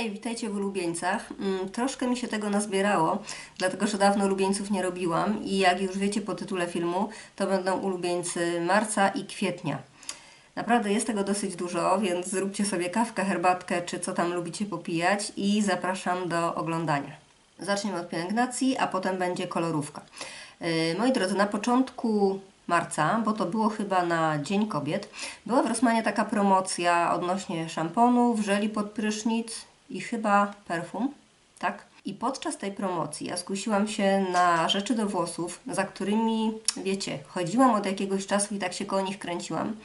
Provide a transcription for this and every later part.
Hej, witajcie w ulubieńcach. Mm, Troszkę mi się tego nazbierało, dlatego że dawno ulubieńców nie robiłam i jak już wiecie po tytule filmu, to będą ulubieńcy marca i kwietnia. Naprawdę jest tego dosyć dużo, więc zróbcie sobie kawkę, herbatkę czy co tam lubicie popijać i zapraszam do oglądania. Zaczniemy od pielęgnacji, a potem będzie kolorówka. Yy, Moi drodzy, na początku marca, bo to było chyba na Dzień Kobiet, była w Rossmanie taka promocja odnośnie szamponów, żeli pod prysznic i chyba perfum, tak? I podczas tej promocji ja skusiłam się na rzeczy do włosów, za którymi, wiecie, chodziłam od jakiegoś czasu i tak się koło nich kręciłam,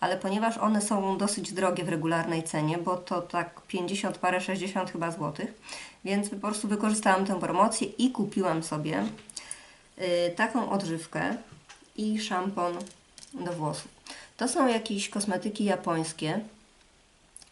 ale ponieważ one są dosyć drogie w regularnej cenie, bo to tak 50 parę, 60 chyba złotych, więc po prostu wykorzystałam tę promocję i kupiłam sobie y, taką odżywkę i szampon do włosów. To są jakieś kosmetyki japońskie.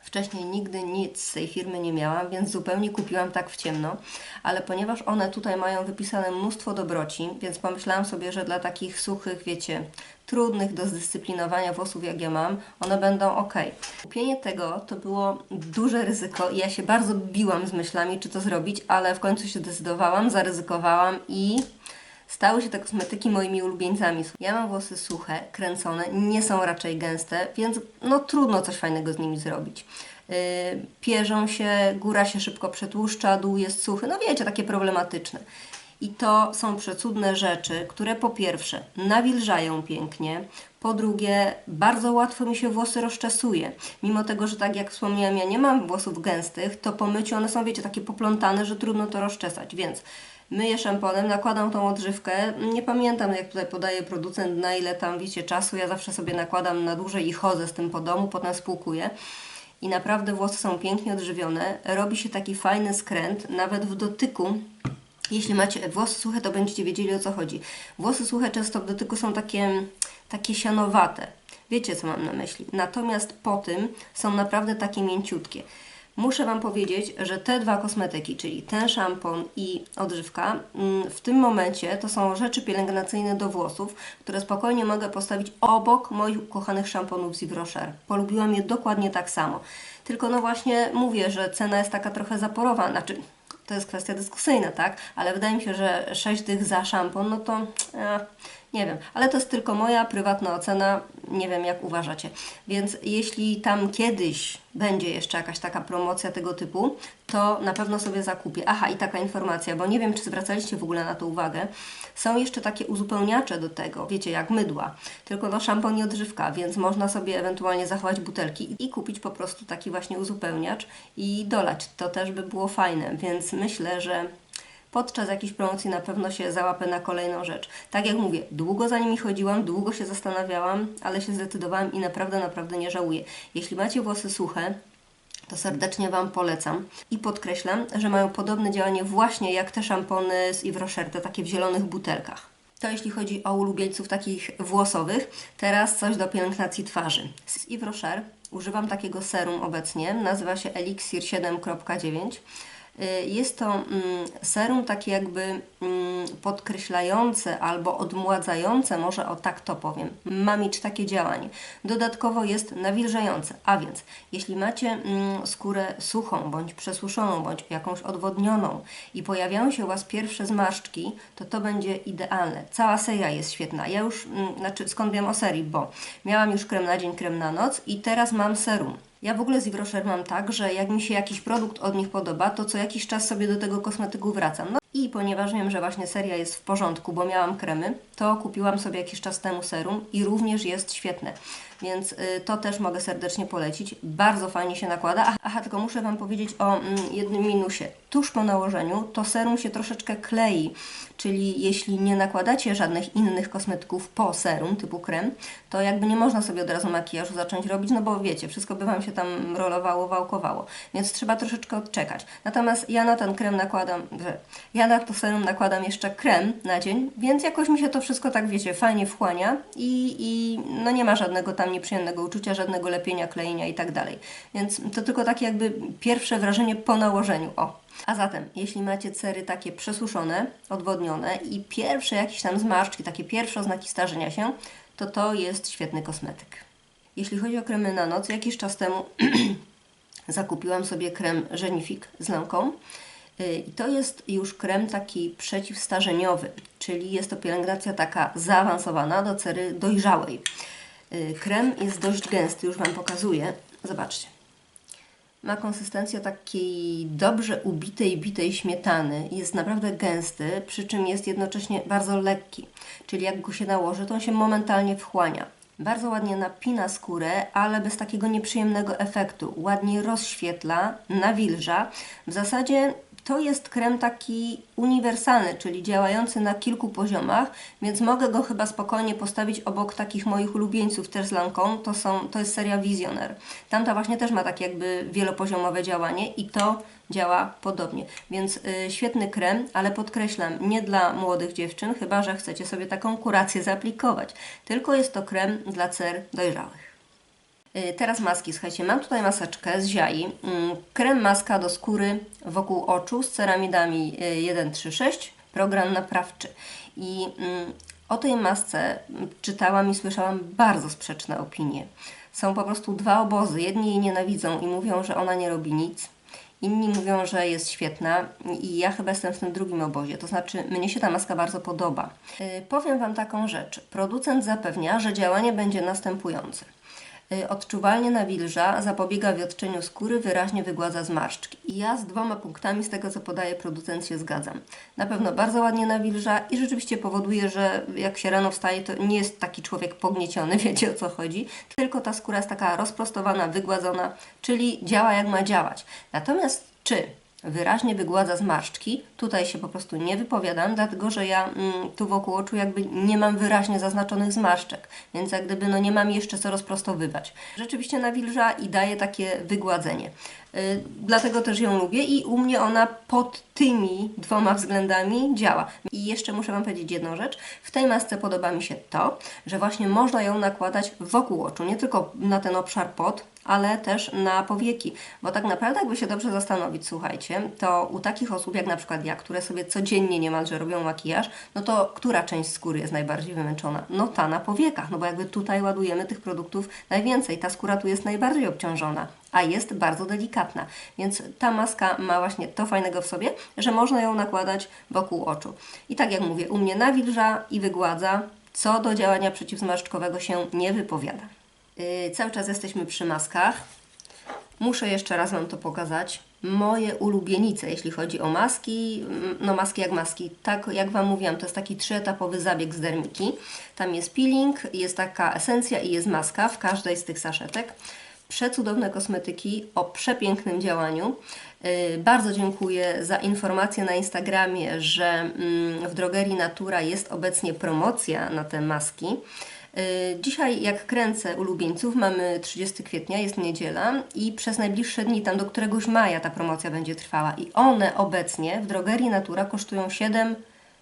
Wcześniej nigdy nic z tej firmy nie miałam, więc zupełnie kupiłam tak w ciemno, ale ponieważ one tutaj mają wypisane mnóstwo dobroci, więc pomyślałam sobie, że dla takich suchych, wiecie, trudnych do zdyscyplinowania włosów jak ja mam, one będą ok. Kupienie tego to było duże ryzyko i ja się bardzo biłam z myślami, czy to zrobić, ale w końcu się zdecydowałam, zaryzykowałam i Stały się te kosmetyki moimi ulubieńcami. Ja mam włosy suche, kręcone, nie są raczej gęste, więc no trudno coś fajnego z nimi zrobić. Yy, pierzą się, góra się szybko przetłuszcza, dół jest suchy, no wiecie, takie problematyczne. I to są przecudne rzeczy, które po pierwsze nawilżają pięknie, po drugie bardzo łatwo mi się włosy rozczesuje. Mimo tego, że tak jak wspomniałam, ja nie mam włosów gęstych, to po myciu one są, wiecie, takie poplątane, że trudno to rozczesać, więc myję szamponem, nakładam tą odżywkę. Nie pamiętam, jak tutaj podaje producent, na ile tam, wiecie, czasu. Ja zawsze sobie nakładam na dłużej i chodzę z tym po domu, potem spłukuję. I naprawdę włosy są pięknie odżywione. Robi się taki fajny skręt, nawet w dotyku. Jeśli macie włosy suche, to będziecie wiedzieli o co chodzi. Włosy suche często w dotyku są takie, takie sianowate. Wiecie, co mam na myśli. Natomiast po tym są naprawdę takie mięciutkie. Muszę Wam powiedzieć, że te dwa kosmetyki, czyli ten szampon i odżywka, mm, w tym momencie to są rzeczy pielęgnacyjne do włosów, które spokojnie mogę postawić obok moich ukochanych szamponów z Yves Rocher. Polubiłam je dokładnie tak samo. Tylko no właśnie mówię, że cena jest taka trochę zaporowa, znaczy to jest kwestia dyskusyjna, tak? Ale wydaje mi się, że 6 dych za szampon, no to e, nie wiem. Ale to jest tylko moja prywatna ocena, nie wiem jak uważacie. Więc jeśli tam kiedyś będzie jeszcze jakaś taka promocja tego typu, to na pewno sobie zakupię. Aha, i taka informacja, bo nie wiem, czy zwracaliście w ogóle na to uwagę. Są jeszcze takie uzupełniacze do tego, wiecie, jak mydła, tylko no szampon i odżywka, więc można sobie ewentualnie zachować butelki i kupić po prostu taki właśnie uzupełniacz i dolać. To też by było fajne, więc myślę, że podczas jakiejś promocji na pewno się załapę na kolejną rzecz. Tak jak mówię, długo za nimi chodziłam, długo się zastanawiałam, ale się zdecydowałam i naprawdę, naprawdę nie żałuję. Jeśli macie włosy suche, to serdecznie Wam polecam. I podkreślam, że mają podobne działanie właśnie jak te szampony z Yves Rocher, te takie w zielonych butelkach. To jeśli chodzi o ulubieńców takich włosowych. Teraz coś do pielęgnacji twarzy. Z Yves Rocher używam takiego serum obecnie, nazywa się Elixir 7.9. Y, Jest to mm, serum takie jakby mm, podkreślające albo odmładzające, może o tak to powiem. Ma mieć takie działanie. Dodatkowo jest nawilżające, a więc jeśli macie mm, skórę suchą, bądź przesuszoną, bądź jakąś odwodnioną i pojawiają się u Was pierwsze zmarszczki, to to będzie idealne. Cała seria jest świetna. Ja już, znaczy skąd wiem o serii, bo miałam już krem na dzień, krem na noc i teraz mam serum. Ja w ogóle z Yves Rocher mam tak, że jak mi się jakiś produkt od nich podoba, to co jakiś czas sobie do tego kosmetyku wracam. No i ponieważ wiem, że właśnie seria jest w porządku, bo miałam kremy, to kupiłam sobie jakiś czas temu serum i również jest świetne. Więc y, to też mogę serdecznie polecić. Bardzo fajnie się nakłada. Aha, tylko muszę Wam powiedzieć o mm, jednym minusie. Tuż po nałożeniu to serum się troszeczkę klei, czyli jeśli nie nakładacie żadnych innych kosmetyków po serum typu krem, to jakby nie można sobie od razu makijażu zacząć robić, no bo wiecie, wszystko by Wam się tam rolowało, wałkowało, więc trzeba troszeczkę odczekać. Natomiast ja na ten krem nakładam, ja na to serum nakładam jeszcze krem na dzień, więc jakoś mi się to wszystko tak, wiecie, fajnie wchłania i, i no nie ma żadnego tam nieprzyjemnego uczucia, żadnego lepienia, klejenia i tak. Więc to tylko takie jakby pierwsze wrażenie po nałożeniu. O, a zatem, jeśli macie cery takie przesuszone, odwodnione i pierwsze jakieś tam zmarszczki, takie pierwsze oznaki starzenia się, to to jest świetny kosmetyk. Jeśli chodzi o kremy na noc, jakiś czas temu zakupiłam sobie krem Żenifik z Lancome. Y, I to jest już krem taki przeciwstarzeniowy, czyli jest to pielęgnacja taka zaawansowana do cery dojrzałej. Y, Krem jest dość gęsty, już Wam pokazuję. Zobaczcie. Ma konsystencję takiej dobrze ubitej, bitej śmietany. Jest naprawdę gęsty, przy czym jest jednocześnie bardzo lekki. Czyli jak go się nałoży, to on się momentalnie wchłania. Bardzo ładnie napina skórę, ale bez takiego nieprzyjemnego efektu. Ładnie rozświetla, nawilża. W zasadzie to jest krem taki uniwersalny, czyli działający na kilku poziomach, więc mogę go chyba spokojnie postawić obok takich moich ulubieńców też z Lancome. To, są, to jest seria Visioner. Tamta właśnie też ma takie jakby wielopoziomowe działanie i to działa podobnie. Więc y, świetny krem, ale podkreślam, nie dla młodych dziewczyn, chyba że chcecie sobie taką kurację zaaplikować. Tylko jest to krem dla cer dojrzałych. Y, Teraz maski, słuchajcie, mam tutaj maseczkę z Ziai, mm, krem maska do skóry wokół oczu z ceramidami y, 136, program naprawczy. I mm, o tej masce czytałam i słyszałam bardzo sprzeczne opinie. Są po prostu dwa obozy. Jedni jej nienawidzą i mówią, że ona nie robi nic. Inni mówią, że jest świetna i ja chyba jestem w tym drugim obozie, to znaczy mnie się ta maska bardzo podoba. Yy, powiem Wam taką rzecz. Producent zapewnia, że działanie będzie następujące. Y, Odczuwalnie nawilża, zapobiega wiotczeniu skóry, wyraźnie wygładza zmarszczki. I ja z dwoma punktami z tego, co podaje producent, się zgadzam. Na pewno bardzo ładnie nawilża i rzeczywiście powoduje, że jak się rano wstaje, to nie jest taki człowiek pognieciony, wiecie o co chodzi, tylko ta skóra jest taka rozprostowana, wygładzona, czyli działa jak ma działać. Natomiast czy wyraźnie wygładza zmarszczki. Tutaj się po prostu nie wypowiadam, dlatego że ja mm, tu wokół oczu jakby nie mam wyraźnie zaznaczonych zmarszczek, więc jak gdyby no nie mam jeszcze co rozprostowywać. Rzeczywiście nawilża i daje takie wygładzenie. Y, Dlatego też ją lubię i u mnie ona pod tymi dwoma względami działa. I jeszcze muszę Wam powiedzieć jedną rzecz. W tej masce podoba mi się to, że właśnie można ją nakładać wokół oczu, nie tylko na ten obszar pod, ale też na powieki. Bo tak naprawdę, jakby się dobrze zastanowić, słuchajcie, to u takich osób jak na przykład ja, które sobie codziennie niemalże robią makijaż, no to która część skóry jest najbardziej wymęczona? No ta na powiekach, no bo jakby tutaj ładujemy tych produktów najwięcej. Ta skóra tu jest najbardziej obciążona a jest bardzo delikatna. Więc ta maska ma właśnie to fajnego w sobie, że można ją nakładać wokół oczu. I tak jak mówię, u mnie nawilża i wygładza, co do działania przeciwzmarszczkowego się nie wypowiada. Yy, cały czas jesteśmy przy maskach. Muszę jeszcze raz Wam to pokazać. Moje ulubienice, jeśli chodzi o maski, mm, no maski jak maski. Tak jak Wam mówiłam, to jest taki trzyetapowy zabieg z dermiki. Tam jest peeling, jest taka esencja i jest maska w każdej z tych saszetek przecudowne kosmetyki o przepięknym działaniu. Yy, Bardzo dziękuję za informację na Instagramie, że mm, w drogerii Natura jest obecnie promocja na te maski. Yy, Dzisiaj, jak kręcę ulubieńców, mamy 30 kwietnia, jest niedziela i przez najbliższe dni, tam do któregoś maja ta promocja będzie trwała. I one obecnie w drogerii Natura kosztują 7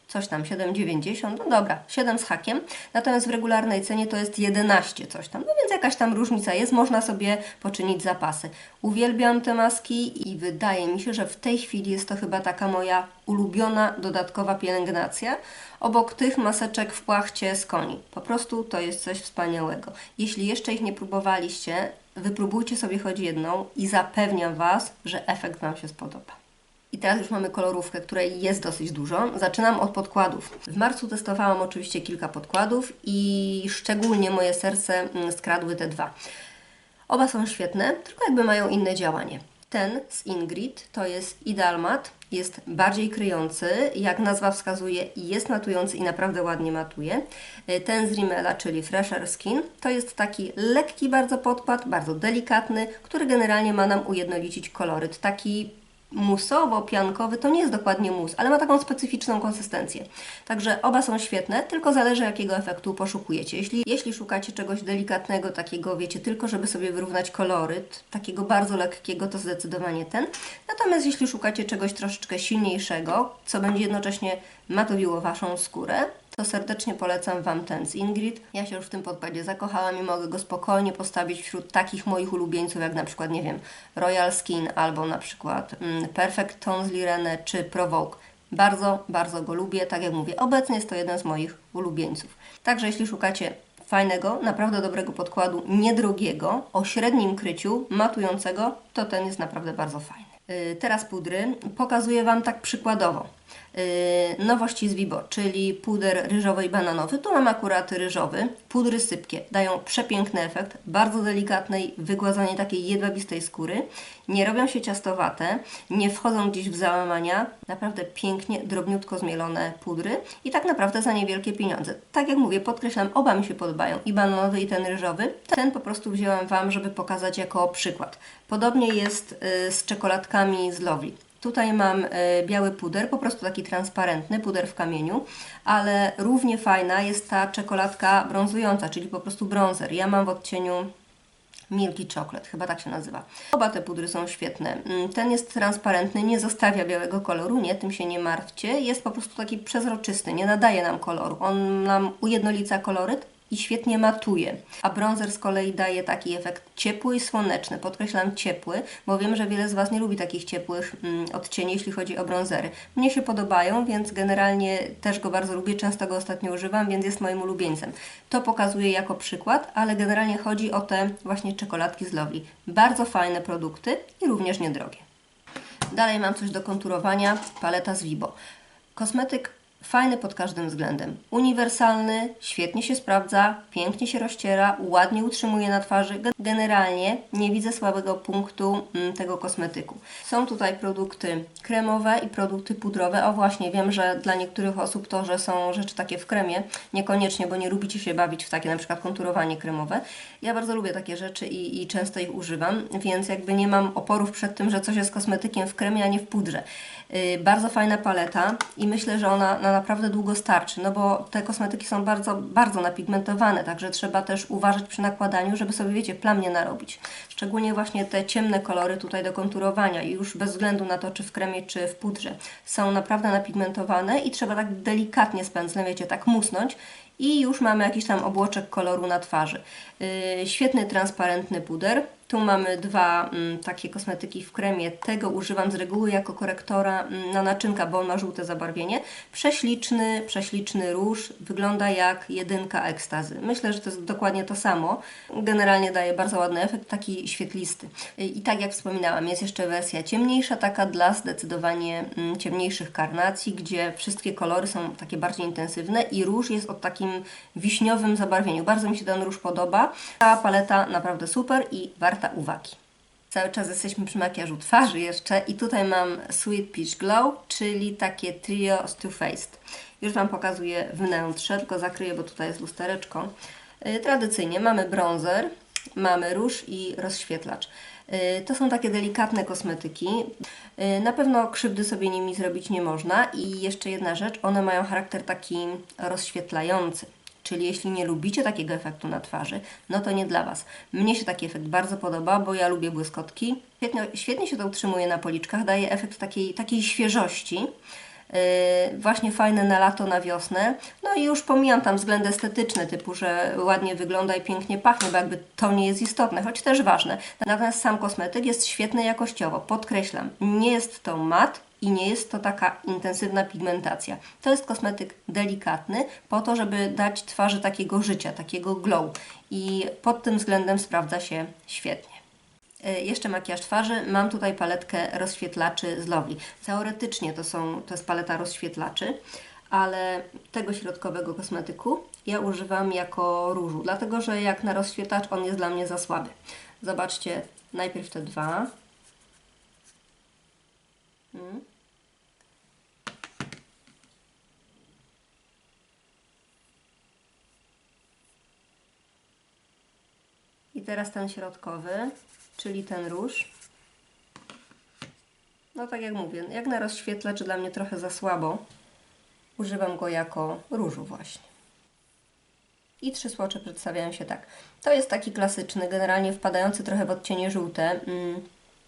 coś tam 7,90, no dobra, 7 z hakiem, natomiast w regularnej cenie to jest 11 coś tam, no więc jakaś tam różnica jest, można sobie poczynić zapasy. Uwielbiam te maski i wydaje mi się, że w tej chwili jest to chyba taka moja ulubiona dodatkowa pielęgnacja, obok tych maseczek w płachcie z koni. Po prostu to jest coś wspaniałego. Jeśli jeszcze ich nie próbowaliście, wypróbujcie sobie choć jedną i zapewniam Was, że efekt Wam się spodoba. I teraz już mamy kolorówkę, której jest dosyć dużo. Zaczynam od podkładów. W marcu testowałam oczywiście kilka podkładów i szczególnie moje serce mm, skradły te dwa. Oba są świetne, tylko jakby mają inne działanie. Ten z Ingrid to jest Ideal Matte, jest bardziej kryjący, jak nazwa wskazuje, jest matujący i naprawdę ładnie matuje. Ten z Rimmela, czyli Fresher Skin, to jest taki lekki bardzo podkład, bardzo delikatny, który generalnie ma nam ujednolicić koloryt. Taki musowo-piankowy to nie jest dokładnie mus, ale ma taką specyficzną konsystencję. Także oba są świetne, tylko zależy jakiego efektu poszukujecie. Jeśli, jeśli szukacie czegoś delikatnego, takiego wiecie, tylko żeby sobie wyrównać koloryt, takiego bardzo lekkiego, to zdecydowanie ten. Natomiast jeśli szukacie czegoś troszeczkę silniejszego, co będzie jednocześnie matowiło Waszą skórę, to serdecznie polecam Wam ten z Ingrid. Ja się już w tym podkładzie zakochałam i mogę go spokojnie postawić wśród takich moich ulubieńców, jak na przykład, nie wiem, Royal Skin albo na przykład mm, Perfect Tone Lirene czy Provoke. Bardzo, bardzo go lubię. Tak jak mówię, obecnie jest to jeden z moich ulubieńców. Także jeśli szukacie fajnego, naprawdę dobrego podkładu, niedrogiego, o średnim kryciu, matującego, to ten jest naprawdę bardzo fajny. Yy, Teraz pudry. Pokazuję Wam tak przykładowo. Yy, Nowości z Vibo, czyli puder ryżowy i bananowy. Tu mam akurat ryżowy. Pudry sypkie dają przepiękny efekt, bardzo delikatnej, wygładzanie takiej jedwabistej skóry. Nie robią się ciastowate, nie wchodzą gdzieś w załamania. Naprawdę pięknie, drobniutko zmielone pudry i tak naprawdę za niewielkie pieniądze. Tak jak mówię, podkreślam, oba mi się podobają, i bananowy, i ten ryżowy. Ten po prostu wzięłam Wam, żeby pokazać jako przykład. Podobnie jest yy, z czekoladkami z Lovely. Tutaj mam e, biały puder, po prostu taki transparentny, puder w kamieniu, ale równie fajna jest ta czekoladka brązująca, czyli po prostu bronzer. Ja mam w odcieniu Milky Chocolate, chyba tak się nazywa. Oba te pudry są świetne. Mm, Ten jest transparentny, nie zostawia białego koloru, nie, tym się nie martwcie. Jest po prostu taki przezroczysty, nie nadaje nam koloru. On nam ujednolica koloryt i świetnie matuje. A bronzer z kolei daje taki efekt ciepły i słoneczny. Podkreślam ciepły, bo wiem, że wiele z Was nie lubi takich ciepłych mm, odcieni, jeśli chodzi o bronzery. Mnie się podobają, więc generalnie też go bardzo lubię, często go ostatnio używam, więc jest moim ulubieńcem. To pokazuję jako przykład, ale generalnie chodzi o te właśnie czekoladki z Lovely. Bardzo fajne produkty i również niedrogie. Dalej mam coś do konturowania, paleta z Vibo. Kosmetyk fajny pod każdym względem. Uniwersalny, świetnie się sprawdza, pięknie się rozciera, ładnie utrzymuje na twarzy. Gen- Generalnie nie widzę słabego punktu mm, tego kosmetyku. Są tutaj produkty kremowe i produkty pudrowe. O właśnie, wiem, że dla niektórych osób to, że są rzeczy takie w kremie, niekoniecznie, bo nie lubicie się bawić w takie na przykład konturowanie kremowe. Ja bardzo lubię takie rzeczy i, i często ich używam, więc jakby nie mam oporów przed tym, że coś jest kosmetykiem w kremie, a nie w pudrze. Yy, bardzo fajna paleta i myślę, że ona na naprawdę długo starczy, no bo te kosmetyki są bardzo, bardzo napigmentowane, także trzeba też uważać przy nakładaniu, żeby sobie, wiecie, plam nie narobić. Szczególnie właśnie te ciemne kolory tutaj do konturowania i już bez względu na to, czy w kremie, czy w pudrze, są naprawdę napigmentowane i trzeba tak delikatnie z pędzlem, wiecie, tak musnąć i już mamy jakiś tam obłoczek koloru na twarzy. Yy, świetny, transparentny puder. Tu mamy dwa mm, takie kosmetyki w kremie. Tego używam z reguły jako korektora mm, na naczynka, bo on ma żółte zabarwienie. Prześliczny, prześliczny róż. Wygląda jak jedynka ekstazy. Myślę, że to jest dokładnie to samo. Generalnie daje bardzo ładny efekt, taki świetlisty. I tak jak wspominałam, jest jeszcze wersja ciemniejsza, taka dla zdecydowanie mm, ciemniejszych karnacji, gdzie wszystkie kolory są takie bardziej intensywne i róż jest o takim wiśniowym zabarwieniu. Bardzo mi się ten róż podoba. Ta paleta naprawdę super i warta uwagi. Cały czas jesteśmy przy makijażu twarzy jeszcze i tutaj mam Sweet Peach Glow, czyli takie trio z Too Faced. Już Wam pokazuję wnętrze, tylko zakryję, bo tutaj jest lustereczko. Yy, Tradycyjnie mamy bronzer, mamy róż i rozświetlacz. Yy, To są takie delikatne kosmetyki. Yy, Na pewno krzywdy sobie nimi zrobić nie można. I jeszcze jedna rzecz, one mają charakter taki rozświetlający. Czyli jeśli nie lubicie takiego efektu na twarzy, no to nie dla Was. Mnie się taki efekt bardzo podoba, bo ja lubię błyskotki. Świetnie, świetnie się to utrzymuje na policzkach, daje efekt takiej, takiej świeżości. Yy, właśnie fajne na lato, na wiosnę. No i już pomijam tam względy estetyczne, typu, że ładnie wygląda i pięknie pachnie, bo jakby to nie jest istotne, choć też ważne. Natomiast sam kosmetyk jest świetny jakościowo, podkreślam. Nie jest to mat i nie jest to taka intensywna pigmentacja. To jest kosmetyk delikatny, po to, żeby dać twarzy takiego życia, takiego glow. I pod tym względem sprawdza się świetnie. E, Jeszcze makijaż twarzy. Mam tutaj paletkę rozświetlaczy z Lovely. Teoretycznie to, są, to jest paleta rozświetlaczy, ale tego środkowego kosmetyku ja używam jako różu, dlatego że jak na rozświetlacz on jest dla mnie za słaby. Zobaczcie, najpierw te dwa. Mm. Teraz ten środkowy, czyli ten róż. No tak jak mówię, jak na rozświetlacz dla mnie trochę za słabo. Używam go jako różu właśnie. I trzy słocze przedstawiają się tak. To jest taki klasyczny, generalnie wpadający trochę w odcienie żółte mm,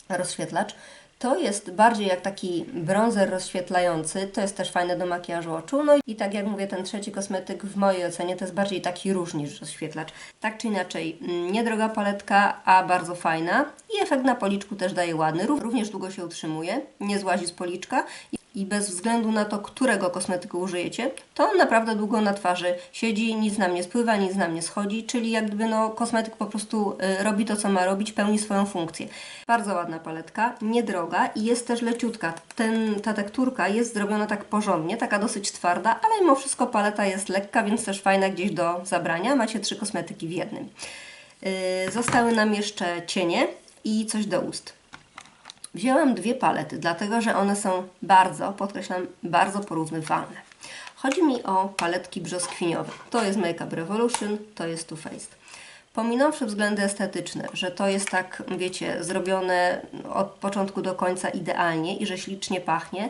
rozświetlacz. To jest bardziej jak taki bronzer rozświetlający, to jest też fajne do makijażu oczu. No i tak jak mówię, ten trzeci kosmetyk w mojej ocenie to jest bardziej taki róż niż rozświetlacz. Tak czy inaczej, mm, niedroga paletka, a bardzo fajna i efekt na policzku też daje ładny. Ró- Również długo się utrzymuje, nie złazi z policzka i- bez względu na to, którego kosmetyku użyjecie, to on naprawdę długo na twarzy siedzi, nic nam nie spływa, nic nam nie schodzi, czyli jak gdyby no, kosmetyk po prostu y, robi to, co ma robić, pełni swoją funkcję. Bardzo ładna paletka, niedroga i jest też leciutka. Ten, ta tekturka jest zrobiona tak porządnie, taka dosyć twarda, ale mimo wszystko paleta jest lekka, więc też fajna gdzieś do zabrania. Macie trzy kosmetyki w jednym. Yy, zostały nam jeszcze cienie i coś do ust. Wzięłam dwie palety, dlatego że one są bardzo, podkreślam, bardzo porównywalne. Chodzi mi o paletki brzoskwiniowe. To jest Makeup Revolution, to jest Too Faced. Pominąwszy względy estetyczne, że to jest tak, wiecie, zrobione od początku do końca idealnie i że ślicznie pachnie,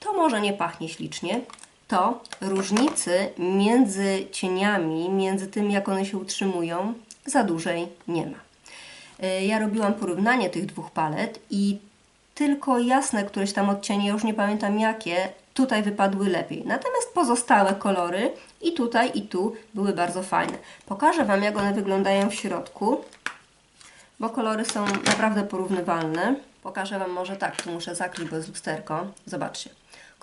to może nie pachnie ślicznie, to różnicy między cieniami, między tym, jak one się utrzymują, za dużej nie ma. Ja robiłam porównanie tych dwóch palet i tylko jasne któreś tam odcienie, już nie pamiętam jakie, tutaj wypadły lepiej. Natomiast pozostałe kolory i tutaj i tu były bardzo fajne. Pokażę Wam jak one wyglądają w środku, bo kolory są naprawdę porównywalne. Pokażę Wam może tak, tu muszę zakryć, bo jest lusterko. Zobaczcie.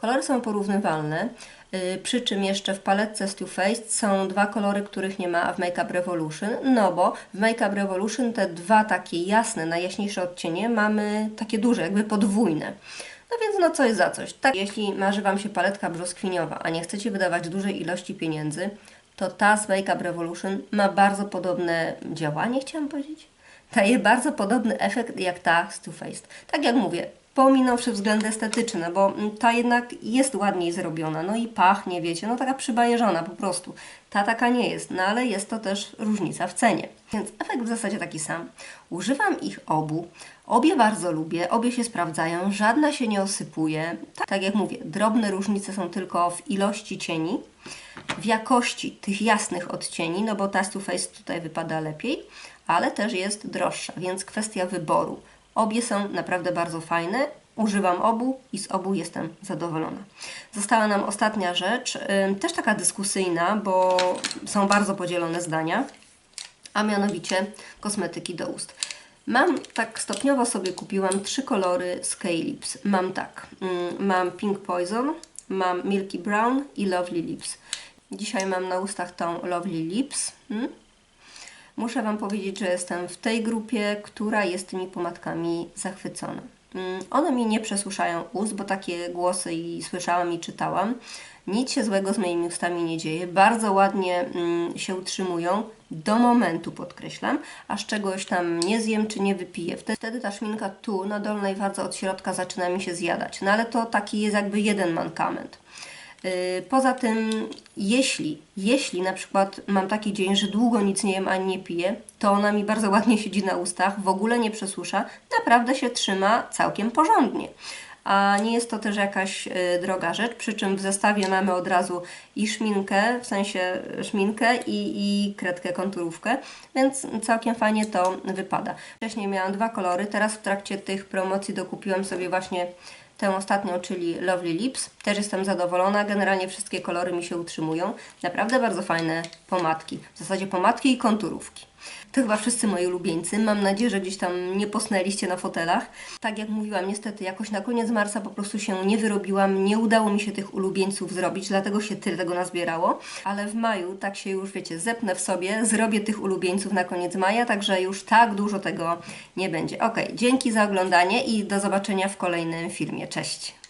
Kolory są porównywalne, yy, przy czym jeszcze w paletce z Too Faced są dwa kolory, których nie ma w Makeup Revolution, no bo w Makeup Revolution te dwa takie jasne, najjaśniejsze odcienie mamy takie duże, jakby podwójne. No więc no coś za coś. Tak, jeśli marzy Wam się paletka brzoskwiniowa, a nie chcecie wydawać dużej ilości pieniędzy, to ta z Makeup Revolution ma bardzo podobne działanie, chciałam powiedzieć. Daje bardzo podobny efekt jak ta z Too Faced. Tak jak mówię, pominąwszy względy estetyczne, bo ta jednak jest ładniej zrobiona, no i pachnie, wiecie, no taka przybajeżona po prostu. Ta taka nie jest, no ale jest to też różnica w cenie. Więc efekt w zasadzie taki sam. Używam ich obu. Obie bardzo lubię, obie się sprawdzają, żadna się nie osypuje. Tak, tak jak mówię, drobne różnice są tylko w ilości cieni, w jakości tych jasnych odcieni, no bo ta z Too Faced tutaj wypada lepiej, ale też jest droższa, więc kwestia wyboru. Obie są naprawdę bardzo fajne. Używam obu i z obu jestem zadowolona. Została nam ostatnia rzecz, też taka dyskusyjna, bo są bardzo podzielone zdania, a mianowicie kosmetyki do ust. Mam tak stopniowo sobie kupiłam trzy kolory z K-Lips. Mam tak, mam Pink Poison, mam Milky Brown i Lovely Lips. Dzisiaj mam na ustach tą Lovely Lips. Mm? Muszę Wam powiedzieć, że jestem w tej grupie, która jest tymi pomadkami zachwycona. Mm, One mi nie przesłyszają ust, bo takie głosy i słyszałam i czytałam. Nic się złego z moimi ustami nie dzieje. Bardzo ładnie mm, się utrzymują do momentu, podkreślam, aż czegoś tam nie zjem czy nie wypiję. Wtedy, ta szminka tu na dolnej wardze od środka zaczyna mi się zjadać. No ale to taki jest jakby jeden mankament. Yy, Poza tym, jeśli, jeśli na przykład mam taki dzień, że długo nic nie jem ani nie piję, to ona mi bardzo ładnie siedzi na ustach, w ogóle nie przesusza, naprawdę się trzyma całkiem porządnie. A nie jest to też jakaś y, droga rzecz, przy czym w zestawie mamy od razu i szminkę, w sensie szminkę i, i kredkę konturówkę, więc całkiem fajnie to wypada. Wcześniej miałam dwa kolory, teraz w trakcie tych promocji dokupiłam sobie właśnie tę ostatnią, czyli Lovely Lips. Też jestem zadowolona. Generalnie wszystkie kolory mi się utrzymują. Naprawdę bardzo fajne pomadki. W zasadzie pomadki i konturówki. To chyba wszyscy moi ulubieńcy. Mam nadzieję, że gdzieś tam nie posnęliście na fotelach. Tak jak mówiłam, niestety jakoś na koniec marca po prostu się nie wyrobiłam. Nie udało mi się tych ulubieńców zrobić, dlatego się tyle tego nazbierało. Ale w maju tak się już, wiecie, zepnę w sobie, zrobię tych ulubieńców na koniec maja, także już tak dużo tego nie będzie. Ok, dzięki za oglądanie i do zobaczenia w kolejnym filmie. Cześć!